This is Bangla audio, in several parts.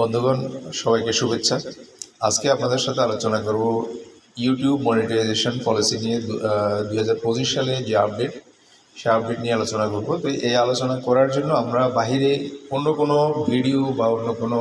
বন্ধুগণ, সবাইকে শুভেচ্ছা। আজকে আপনাদের সাথে আলোচনা করব ইউটিউব মনিটাইজেশন পলিসি নিয়ে দু হাজার পঁচিশ সালে যে আপডেট সে আপডেট নিয়ে আলোচনা করব। তো এই আলোচনা করার জন্য আমরা বাহিরে অন্য কোনো ভিডিও বা অন্য কোনো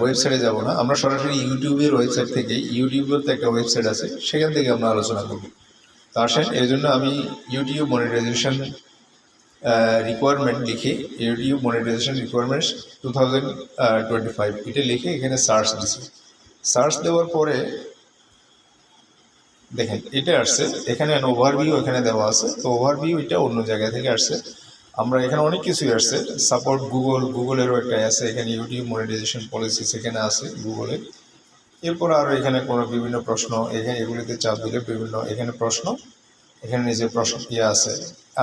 ওয়েবসাইটে যাব না। আমরা সরাসরি ইউটিউবের ওয়েবসাইট থেকে ইউটিউবের তো একটা ওয়েবসাইট আছে, সেখান থেকে আমরা আলোচনা করব। তো আসেন, এই জন্য আমি ইউটিউব মনিটাইজেশন রিকোয়ারমেন্ট লিখে YouTube monetization requirements two thousand twenty five এটা লিখে এখানে সার্চ দিছি। সার্চ দেওয়ার পরে দেখেন, এটা আসছে, এখানে ওভারভিউ এখানে দেওয়া আছে, তো ওভারভিউ এটা অন্য জায়গা থেকে আসছে। আমরা এখানে অনেক কিছুই আসছে সাপোর্ট গুগল গুগলেরও একটা আছে, এখানে ইউটিউব মনিটাইজেশন পলিসি সেখানে আছে গুগলে এরপর আরও এখানে কোনো বিভিন্ন প্রশ্ন, এখানে এগুলিতে চাপ দিলে বিভিন্ন, এখানে প্রশ্ন, এখানে নিজের প্রশ্ন ইয়ে আছে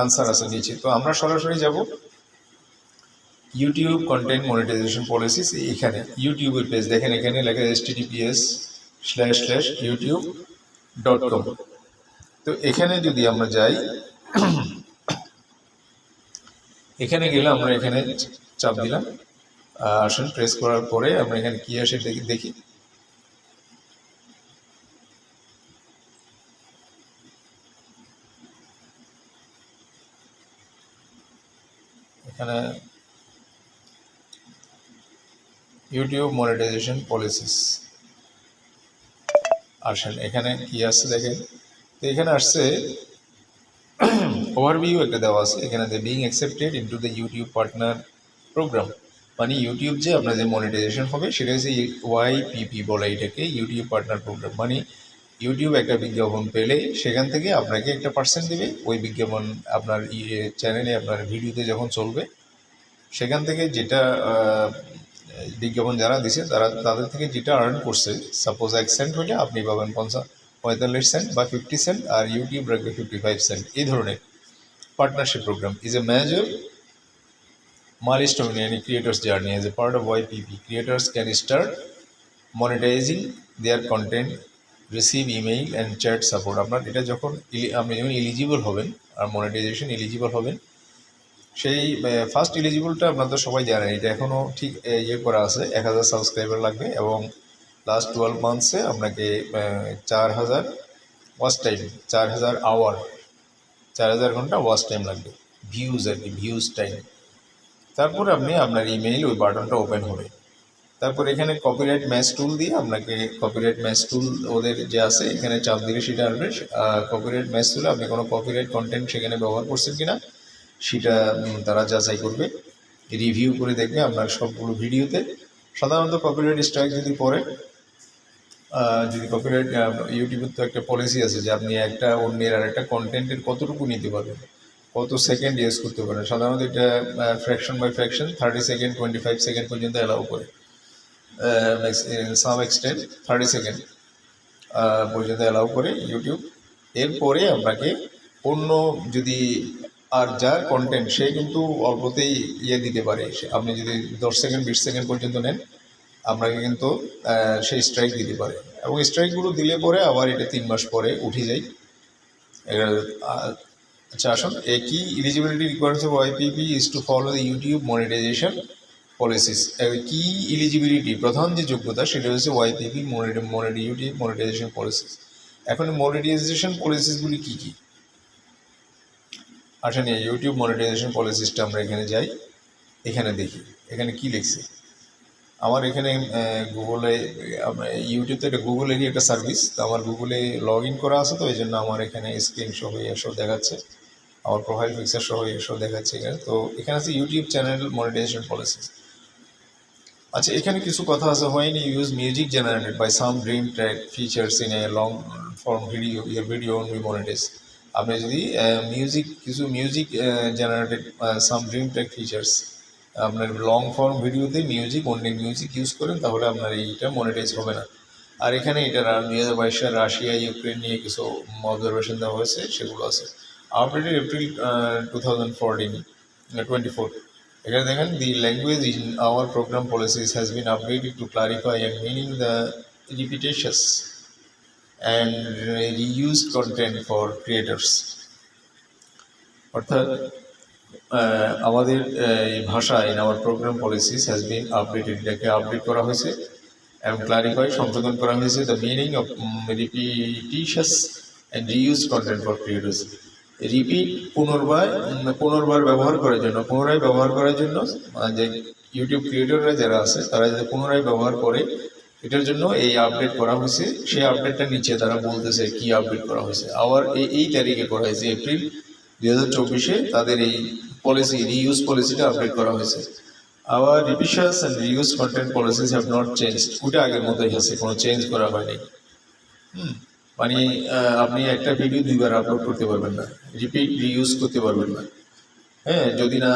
আনসার আছে নিচে। তো আমরা সরাসরি যাব ইউটিউব কন্টেন্ট মনিটাইজেশন পলিসিস এখানে। ইউটিউবের পেজ দেখেন এখানে লেখা এস TDPs slash slash YouTube dot com তো এখানে যদি আমরা যাই, এখানে গেলে আমরা এখানে চাপ দিলাম। আসুন প্রেস করার পরে আমরা এখানে কী আসে দেখি দেখি। এখানে ইউটিউব মনিটাইজেশন পলিসিস আসেন, এখানে কি আসছে দেখেন? তো এখানে আসছে ওভারভিউ একটা দেওয়া আছে। এখানে being accepted into the YouTube partner program মানে ইউটিউব যে আপনাদের মনিটাইজেশন হবে, সেটা হচ্ছে ওয়াইপিপি বলে এটাকে ইউটিউব পার্টনার প্রোগ্রাম মানে ইউটিউব একটা বিজ্ঞাপন পেলে সেখান থেকে আপনাকে একটা পার্সেন্ট দেবে। ওই বিজ্ঞাপন আপনার চ্যানেলে আপনার ভিডিওতে যখন চলবে, সেখান থেকে যেটা বিজ্ঞাপন যারা দিছে তারা তাদের থেকে যেটা আর্ন করছে সাপোজ এক সেন্ট হলে আপনি পাবেন পঞ্চাশ পঁয়তাল্লিশ সেন্ট বা ফিফটি সেন্ট আর ইউটিউব রাখবে ফিফটি ফাইভ সেন্ট এই ধরনের partnership program is a major milestone in a creator's journey as a part of YPP. Creators can start monetizing their content, receive email and chat support. আপনার এটা যখন আপনি যখন এলিজিবল হবেন আর মনিটাইজেশন এলিজিবল হবেন সেই ফার্স্ট এলিজিবলটা আপনার তো সবাই জানেন এটা এখনও ঠিক ইয়ে করা আছে, এক হাজার সাবস্ক্রাইবার লাগবে এবং লাস্ট টুয়েলভ মান্থসে আপনাকে চার হাজার ওয়াচ টাইম চার হাজার আওয়ার চার হাজার ঘণ্টা ওয়াচ টাইম লাগবে ভিউজ আর কি ভিউজ টাইম তারপরে আপনি আপনার ইমেইল ওই বাটনটা ওপেন হবে। তারপর এখানে কপিরাইট ম্যাচ টুল দিয়ে আপনাকে কপিরাইট ম্যাচ টুল ওদের যে আছে, এখানে চাপ দিলে সেটা আসবে কপিরাইট ম্যাচ টুলে আপনি কোনো কপিরাইট কন্টেন্ট সেখানে ব্যবহার করছেন কিনা সেটা তারা যাচাই করবে রিভিউ করে দেখবে আপনার সবগুলো ভিডিওতে। সাধারণত কপিরাইট স্ট্রাইক যদি পড়ে যদি কপিরাইট ইউটিউবের তো একটা পলিসি আছে যে আপনি একটা অন্যের আর একটা কন্টেন্টের কতটুকু নিতে পারবেন, কত সেকেন্ড ইউজ করতে পারেন সাধারণত এটা fraction by fraction thirty second twenty five second পর্যন্ত অ্যালাউ করে। সাম এক্সটেন্ট থার্টি সেকেন্ড পর্যন্ত অ্যালাউ করে ইউটিউব এরপরে আপনাকে অন্য যদি আর যার কন্টেন্ট সে কিন্তু অল্পতেই ইয়ে দিতে পারে। আপনি যদি দশ সেকেন্ড বিশ সেকেন্ড পর্যন্ত নেন, আপনাকে কিন্তু সেই স্ট্রাইক দিতে পারে। এবং স্ট্রাইকগুলো দিলে পরে আবার এটা তিন মাস পরে উঠে যায়। আচ্ছা আসুন। এ কি eligibility requires of YPP is to follow the YouTube monetisation policies কি এলিজিবিলিটি প্রধান যে যোগ্যতা, সেটা হচ্ছে ওয়াইপিপি মনিটি ইউটিউব মনিটাইজেশন পলিসিস এখন মনিটাইজেশন পলিসিসগুলি কী কী? আসেন, এই ইউটিউব মনিটাইজেশন পলিসিসটা আমরা এখানে যাই, এখানে দেখি, এখানে কি লিখছে? আমার এখানে গুগলে ইউটিউব তো এটা গুগলেরই একটা সার্ভিস তো আমার গুগলে লগ ইন করা আছে, তো এই জন্য আমার এখানে স্ক্রিন সহ এসব দেখাচ্ছে, আমার প্রোফাইল পিকচার সহ এসব দেখাচ্ছে এখানে, তো এখানে আছে ইউটিউব চ্যানেল মনিটাইজেশন পলিসিস আচ্ছা এখানে কিছু কথা আছে when you use music generated by some dream track features in a long form video your video on monetize আপনি যদি মিউজিক কিছু music generated some dream features আপনার লং ফর্ম ভিডিওতে মিউজিক অন্যের মিউজিক ইউজ করেন, তাহলে আপনার এইটা মনিটাইজ হবে না। আর এখানে এটা দুই হাজার বাইশ সালে রাশিয়া, ইউক্রেন নিয়ে কিছু অবজারভেশন দেওয়া হয়েছে, সেগুলো আছে। Updated April two thousand fourteen twenty four এখানে দেখেন the language in our program policies has been updated to clarify and meaning the repetitious and reuse content for creators অর্থাৎ আমাদের এই ভাষা in our program policies has been updated এটাকে আপডেট করা হয়েছে এবং ক্লারিফাই সংশোধন করা হয়েছে the meaning of repetitious and reuse content for creators repeat পুনর্বার উম, পুনর্বার ব্যবহার করার জন্য পুনরায় ব্যবহার করার জন্য যে ইউটিউব ক্রিয়েটররা যারা আছে তারা যাতে পুনরায় ব্যবহার করে এটার জন্য এই আপডেট করা হয়েছে। সেই আপডেটটা নিচে তারা বলতেছে কি আপডেট করা হয়েছে। আবার এই এই তারিখে করা হয়েছে এপ্রিল দুই হাজার চব্বিশে তাদের এই পলিসি রিইউজ পলিসিটা আপডেট করা হয়েছে। আবার repetitious and reuse content policies have not change ওটা আগের মতোই আছে, কোনো চেঞ্জ করা হয়নি। হুম মানে আপনি একটা ভিডিও দুইবার আপলোড করতে পারবেন না। রিপিট রিইউজ করতে পারবেন না। হ্যাঁ যদি না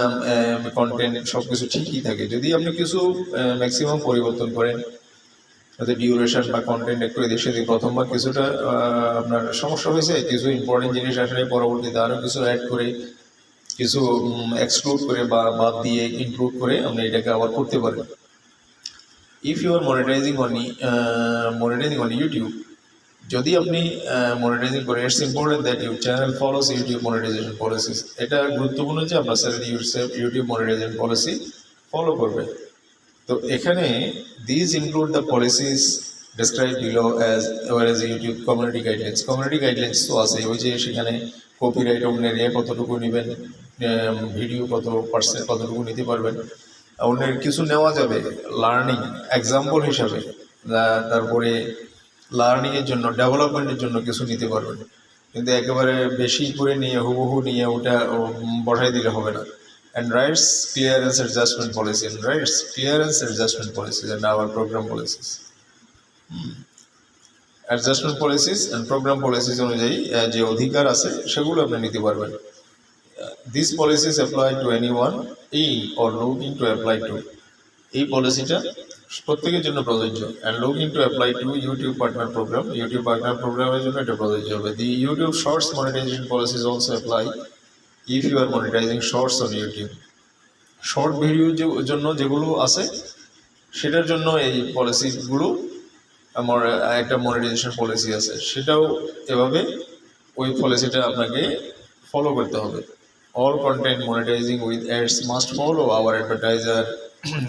কন্টেন্ট সব কিছু ঠিকই থাকে। যদি আপনি কিছু ম্যাক্সিমাম পরিবর্তন করেন তাতে ডিউরেশন বা কন্টেন্ট একটু এদেশে দিয়ে প্রথমবার কিছুটা আপনার সমস্যা হয়েছে, কিছু ইম্পর্টেন্ট জিনিস আসলে পরবর্তীতে আরও কিছু অ্যাড করে, কিছু এক্সক্লুড করে বা বাদ দিয়ে ইনক্লুড করে আপনি এটাকে আবার করতে পারেন। If you are monetizing on monetizing on YouTube যদি আপনি মনিটাইজিং করেন it's important that your channel follows YouTube monetization policies এটা গুরুত্বপূর্ণ যে আপনার channel YouTube monetization policy follow করবে। তো এখানে these include the policies describe below as well as YouTube community guidelines community guidelines তো আছে ওই যে সেখানে কপিরাইট অন্যের এ কতটুকু নেবেন ভিডিও কত পার্সেন্ট কতটুকু নিতে পারবেন, অন্যের কিছু নেওয়া যাবে লার্নিং এক্সাম্পল হিসাবে তারপরে লার্নিংয়ের জন্য ডেভেলপমেন্টের জন্য কিছু নিতে পারবেন। কিন্তু একেবারে বেশি করে নিয়ে, হুবহু নিয়ে ওটা বসাই দিলে হবে না। And rights clearance adjustment policy and rights clearance adjustment policies and our program policies adjustment policies and program policies অনুযায়ী যে অধিকার আছে, সেগুলো আপনি নিতে পারবেন। This policies apply to anyone in or looking to apply to এই পলিসিটা প্রত্যেকের জন্য প্রযোজ্য। And looking to apply to YouTube partner program YouTube partner প্রোগ্রামের জন্য এটা প্রযোজ্য হবে। The YouTube shorts monetization policies also apply if you are monetizing shorts on YouTube short ভিডিওর জন্য যেগুলো আছে, সেটার জন্য এই পলিসিগুলো আমার একটা মনিটাইজেশন পলিসি আছে। সেটাও এভাবে ওই পলিসিটা আপনাকে ফলো করতে হবে। All content monetizing with ads must follow our advertiser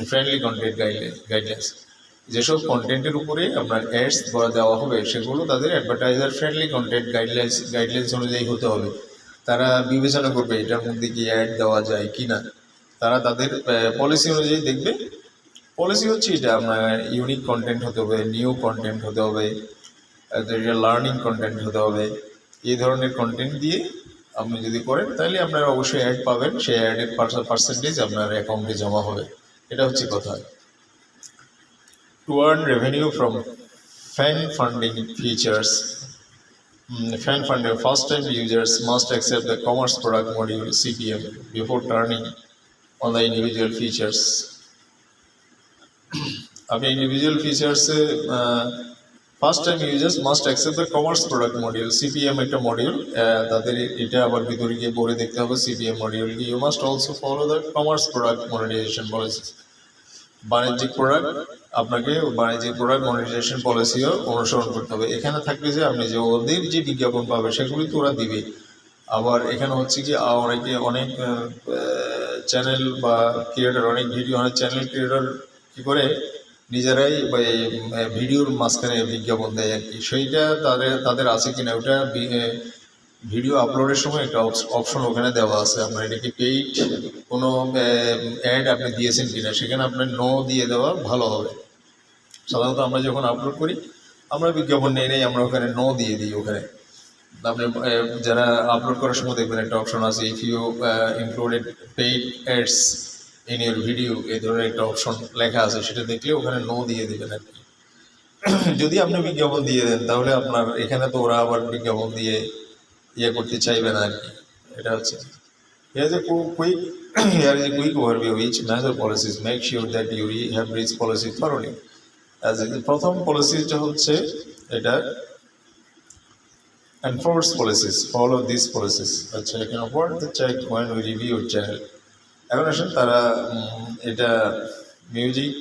friendly content guideline guidelines যেসব কন্টেন্টের উপরে আপনার অ্যাডস দেওয়া হবে, সেগুলো তাদের advertiser friendly content guidelines guidelines অনুযায়ী হতে হবে। তারা বিবেচনা করবে এটার মধ্যে কি অ্যাড দেওয়া যায় কি না তারা তাদের পলিসি অনুযায়ী দেখবে। পলিসি হচ্ছে এটা আপনার ইউনিক কন্টেন্ট হতে হবে নিউ কন্টেন্ট হতে হবে লার্নিং কন্টেন্ট হতে হবে। এই ধরনের কন্টেন্ট দিয়ে আপনি যদি করেন, তাহলে আপনারা অবশ্যই অ্যাড পাবেন। সেই অ্যাডের পার্সেন্টেজ আপনার অ্যাকাউন্টে জমা হবে। এটা হচ্ছে কথা। To earn revenue from fan funding features fan funded first time users must accept the commerce product module CPM before turning on the individual features. আপনি individual ফিচার্সে first time users must accept the commerce product module CPM একটা মডিউল তাদের এটা আবার ভিতরে গিয়ে পড়ে দেখতে হবে CPM module you must also follow the commerce product monetization policies বাণিজ্যিক প্রোডাক্ট আপনাকে বাণিজ্যিক প্রোডাক্ট মনিটাইজেশন পলিসিও অনুসরণ করতে হবে। এখানে থাকবে যে আপনি যে ওদের যে বিজ্ঞাপন পাবে সেগুলি তো ওরা দিবে। আবার এখানে হচ্ছে কি আ- অনেকে অনেক চ্যানেল বা ক্রিয়েটার অনেক ভিডিও অনেক চ্যানেল ক্রিয়েটার কী করে? নিজেরাই ভিডিওর মাঝখানে বিজ্ঞাপন দেয় আর কি। সেইটা তাদের তাদের আছে কিনা ওটা ভিডিও আপলোডের সময় একটা অপশন ওখানে দেওয়া আছে। আপনার এটাকে পেইড কোনো অ্যাড আপনি দিয়েছেন কিনা, সেখানে আপনার নো দিয়ে দেওয়া ভালো হবে। সাধারণত আমরা যখন আপলোড করি, আমরা বিজ্ঞাপন নেই নেই, আমরা ওখানে নো দিয়ে দিই ওখানে। আপনি যারা আপলোড করার সময় দেখবেন একটা অপশন আছে if you included paid ads in your video এই ধরনের একটা অপশন লেখা আছে, সেটা দেখলে ওখানে নো দিয়ে দেবেন আর কি। যদি আপনি বিজ্ঞাপন দিয়ে দেন, তাহলে আপনার, এখানে তো ওরা আবার বিজ্ঞাপন দিয়ে ইয়ে করতে চাইবে না আর কি। এটা হচ্ছে। Here is a quick here is a quick overview each major policies. Make sure that you have reached policy thoroughly. প্রথম পলিসিটা হচ্ছে এটা enforce policies follow this policies আচ্ছা এখন আসেন, তারা এটা music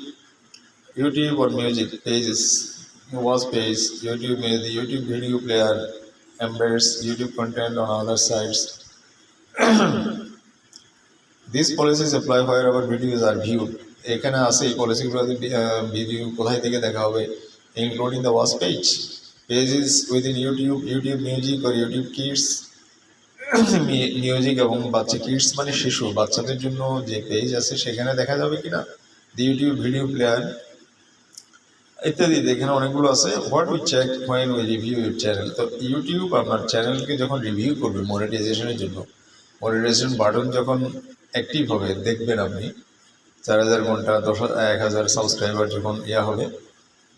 YouTube or music pages watch page YouTube music YouTube video player embeds YouTube content on other sites this policies apply হয় আবার ভিডিওজ আর ভিউড এখানে আছে এই পলিসিগুলো ভিডিও কোথায় থেকে দেখা হবে including the watch page pages within YouTube YouTube music R YouTube kids music এবং বাচ্চা কিডস মানে শিশু, বাচ্চাদের জন্য যে পেজ আছে সেখানে দেখা যাবে কি না দি ইউটিউব ভিডিও প্লেয়ার ইত্যাদি, এখানে অনেকগুলো আছে। What we check when we review your channel তো ইউটিউব আপনার চ্যানেলকে যখন রিভিউ করবে মনিটাইজেশনের জন্য মনিটাইজেশন বাটন যখন অ্যাক্টিভ হবে, দেখবেন আপনি চার হাজার ঘণ্টা, দশ এক হাজার সাবস্ক্রাইবার যখন ইয়া হবে,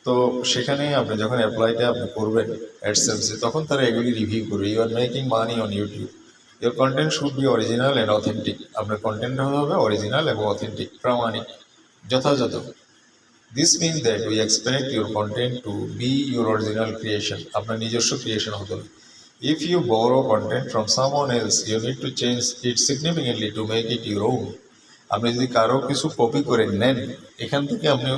তো সেখানে আপনি যখন অ্যাপ্লাইটা আপনি করবেন অ্যাডসেন্সে তখন তারা এগুলি রিভিউ করবে। You are making money on YouTube your content should be original and authentic আপনার কন্টেন্ট হবে অরিজিনাল এবং অথেন্টিক প্রামাণিক, যথাযথ। This means that we expect your content to be your original creation আপনার নিজস্ব ক্রিয়েশন হতে হবে। If you borrow content from someone else you need to change it significantly to make it your own আপনি যদি কারও কিছু কপি করে নেন, এখান থেকে আপনি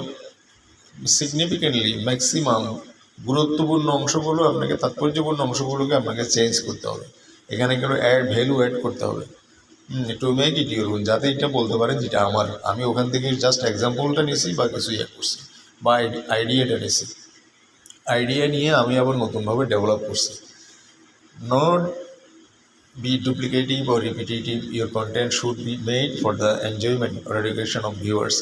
সিগনিফিকেন্টলি ম্যাক্সিমাম গুরুত্বপূর্ণ অংশগুলো, আপনাকে তাৎপর্যপূর্ণ অংশগুলোকে আপনাকে চেঞ্জ করতে হবে। এখানে কোনো অ্যাড ভ্যালু অ্যাড করতে হবে। টু মেক ইট ইউর যাতে এটা বলতে পারেন যেটা আমার। আমি ওখান থেকে জাস্ট এক্সাম্পলটা নিয়েছি বা কিছু ইয়ে করছি, বা আইডিয়াটা নিয়েছি। আইডিয়া নিয়ে আমি আবার নতুনভাবে ডেভেলপ করছি। Not be duplicative or repetitive, your content should be made for the enjoyment or education of viewers.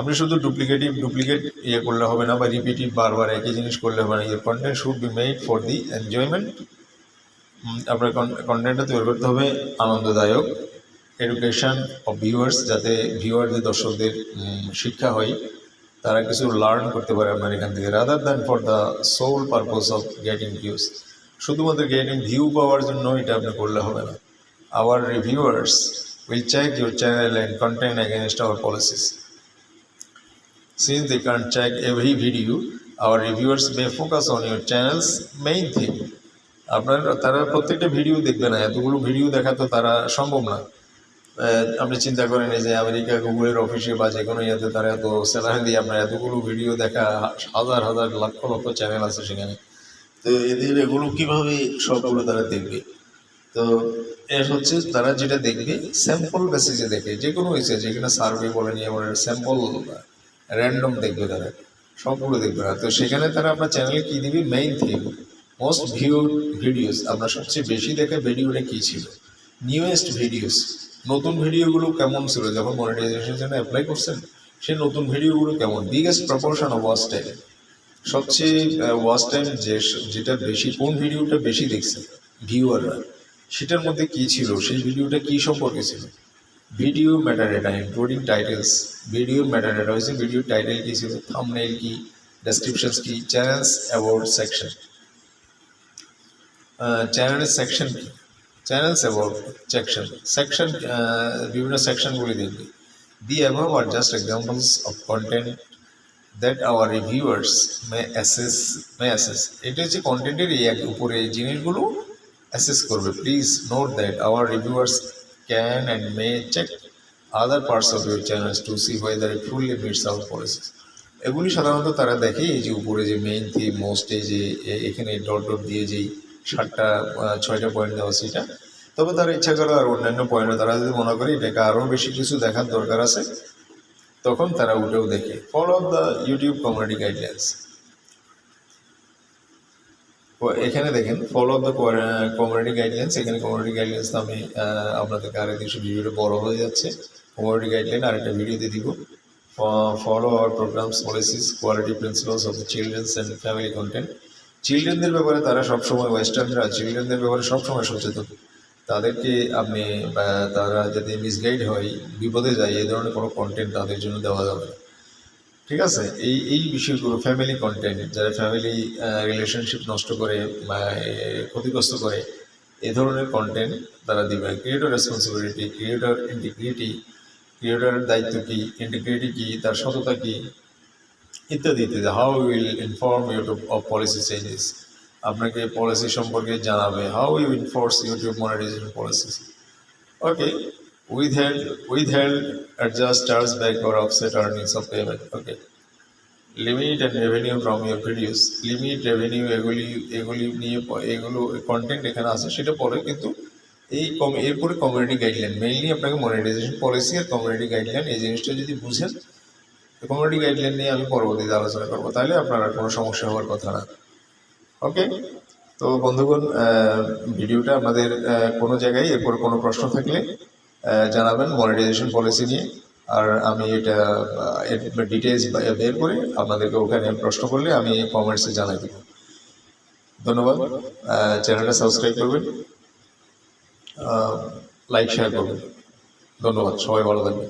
আপনি শুধু ডুপ্লিকেটিভ ডুপ্লিকেট ইয়ে করলে হবে না বা রিপিটিভ বারবার একই জিনিস করলে হবে না your content should be made for the enjoyment আপনার কন্টেন্টটা তৈরি করতে হবে আনন্দদায়ক এডুকেশন অফ ভিউয়ার্স যাতে ভিউয়ারদের দর্শকদের শিক্ষা হয়। তারা কিছু লার্ন করতে পারে আপনার এখান থেকে rather than for the sole purpose of getting views শুধুমাত্র গেটিং ভিউ পাওয়ার জন্য এটা আপনি করলে হবে না। Our reviewers will check your channel and content against our policies Since they can't check every video, our reviewers may focus on your channel's main theme. আপনার তারা প্রত্যেকটা ভিডিও দেখবে না। এতগুলো ভিডিও দেখা তো তারা সম্ভব না। আপনি চিন্তা করেন যে আমেরিকা গুগলের অফিসে বা যে কোনো ইয়েতে তারা এত স্যালারি দিয়ে আপনার এতগুলো ভিডিও দেখা হাজার হাজার লক্ষ লক্ষ চ্যানেল আছে সেখানে। তো এদের এগুলো কীভাবে সবগুলো তারা দেখবে? তো এর হচ্ছে তারা যেটা দেখবে স্যাম্পল বেসিসে দেখে যে কোনো হয়েছে যেখানে সার্ভে বলে নিয়ে বলে স্যাম্পল র্যান্ডম দেখবে তারা, সবগুলো দেখবে না। তো সেখানে তারা আপনার চ্যানেলে কী দিবে? Main theme most viewed videos আপনার সবচেয়ে বেশি দেখা ভিডিওটা কী ছিল? নিউয়েস্ট ভিডিওস নতুন ভিডিওগুলো কেমন ছিল? যখন মনিটাইজেশনের জন্য অ্যাপ্লাই করছেন সেই নতুন ভিডিওগুলো কেমন? Biggest proportion of watch time সবচেয়ে ওয়াচ টাইম যে যেটা বেশি, কোন ভিডিওটা বেশি দেখছে ভিউয়াররা সেটার মধ্যে কী ছিল? সেই ভিডিওটা কী সম্পর্কে ছিল? Video metadata including titles video metadata হয়েছে ভিডিও টাইটেল কী ছিল? থামনেল কি? ডেসক্রিপশনস কি? চ্যানেলস অ্যাওয়ার্ড সেকশন চ্যানেলের সেকশন কি? চ্যানেলস অ্যাওয়ার্ড সেকশন সেকশন বিভিন্ন সেকশনগুলি দেখবে। The above are just examples of content that our reviewers may assess may assess এটা হচ্ছে কন্টেন্টের এই এক উপরে এই জিনিসগুলো অ্যাসেস করবে। Please note that our reviewers can and may check other parts of your channels to see whether it fully meets our policies এগুলি সাধারণত তারা দেখে এই যে উপরে যে মেইন থি মোস্ট যে এখানে ডট ডট দিয়ে যেই সাতটা ছয়টা পয়েন্ট দেওয়া সেটা তবে তারা ইচ্ছা করে আর অন্যান্য পয়েন্টে তারা যদি মনে করে এটাকে আরও বেশি কিছু দেখার দরকার আছে তখন তারা উঠেও দেখে follow of the YouTube community guidelines এখানে দেখেন follow of the community guidelines এখানে কমিউনিটি গাইডলাইন্স আমি আপনাদেরকে আরেক কিছু ভিডিওটা বড় হয়ে যাচ্ছে কমিউনিটি গাইডলাইন আরেকটা ভিডিওতে দিব। Follow our programs policies quality principles of the children's and family content চিলড্রেনদের ব্যাপারে তারা সবসময় ওয়েস্টার্নরা চিলড্রেনদের ব্যাপারে সবসময় সচেতন। তাদেরকে আপনি তারা যদি মিসগাইড হয়, বিপদে যায়, এই ধরনের কোনো কন্টেন্ট তাদের জন্য দেওয়া যাবে না। ঠিক আছে? এই এই বিষয়গুলো ফ্যামিলি কন্টেন্ট যারা ফ্যামিলি রিলেশনশিপ নষ্ট করে, বা ক্ষতিগ্রস্ত করে, এ ধরনের কন্টেন্ট তারা দিবে। ক্রিয়েটর রেসপন্সিবিলিটি ক্রিয়েটর ইন্টিগ্রিটি ক্রিয়েটরের দায়িত্ব কী ইন্টিগ্রিটি কী, তার সততা কী, ইত্যাদি ইত্যাদি। How will inform YouTube of policy changes আপনাকে পলিসি সম্পর্কে জানাবে how you enforce YouTube monetization policies okay withheld withheld adjust charge back or offset earnings of payment okay limit and revenue from your videos limit revenue এগুলি এগুলি নিয়ে এগুলো কন্টেন্ট এখানে আছে, সেটা পরে কিন্তু এই কম এরপরে কমিউনিটি গাইডলাইন মেইনলি আপনাকে মনিটাইজেশন পলিসি আর কমিউনিটি গাইডলাইন এই জিনিসটা যদি বুঝেন কমিউনিটি গাইডলাইন নিয়ে আমি পরবর্তীতে আলোচনা করব, তাহলে আপনার আর কোনো সমস্যা হওয়ার কথা না। ওকে তো বন্ধুগণ ভিডিওটা আহ, কোনো জায়গায় এরপর কোনো প্রশ্ন থাকলে জানাবেন মনিটাইজেশন পলিসি নিয়ে। আর আমি এটা ডিটেলস বের করে আপনাদেরকে ওখানে প্রশ্ন করলে আমি কমেন্টসে জানাই দেবো। ধন্যবাদ। চ্যানেলটা সাবস্ক্রাইব করবেন। লাইক শেয়ার করবেন। ধন্যবাদ। সবাই ভালো থাকবেন।